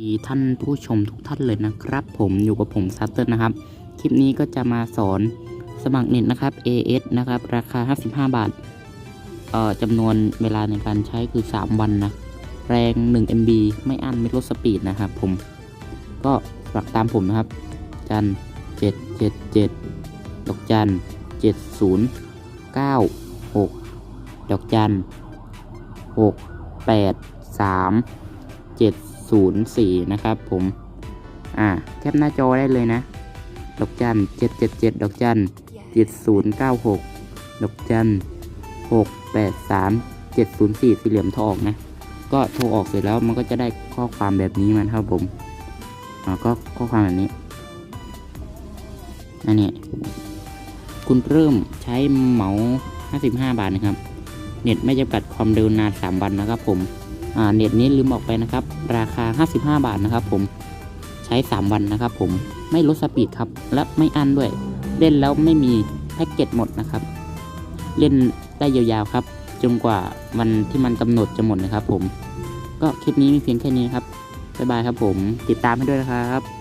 ดีท่านผู้ชมทุกท่านเลยนะครับ ผมอยู่กับผมซัตเตอร์นะครับ คลิปนี้ก็จะมาสอนสมัครเน็ตนะครับ AS นะครับ ราคา 55 บาท เอ่อจำนวนเวลาในการใช้คือ 3 วันนะ แรง 1 MB ไม่อั้นไม่ลดสปีดนะครับผม ก็สมัครตามผมนะครับ จัน777ดอกจัน70 96ดอกจัน6 8 3 04 นะครับผม อ่า แคปหน้าจอได้เลยนะ ดอกจัน 777 ดอกจัน 7096 ดอกจัน 683 704 สี่เหลี่ยมทออกนะ ก็โทรออกเสร็จแล้วมันก็จะได้ข้อความแบบนี้มันครับผม อ่า ก็ข้อความแบบนี้อันนี้คุณเริ่มใช้เหมา 55 บาทนะครับ เน็ตไม่จำกัดความเร็วนาน 3 วันนะครับผม เน็ตนี้ลืมบอกไปนะครับ ราคา 55 บาทนะครับ ผมใช้ 3 วันนะครับ ผมไม่ลดสปีดครับ และไม่อั้นด้วย เล่นแล้วไม่มีแพ็กเกจหมดนะครับ เล่นได้ยาวๆครับจนกว่าวันที่มันกำหนดจะหมดนะครับ ผม ก็คลิปนี้มีเพียงแค่นี้นครับบ๊ายบายครับ ผมติดตามให้ด้วยนะครับ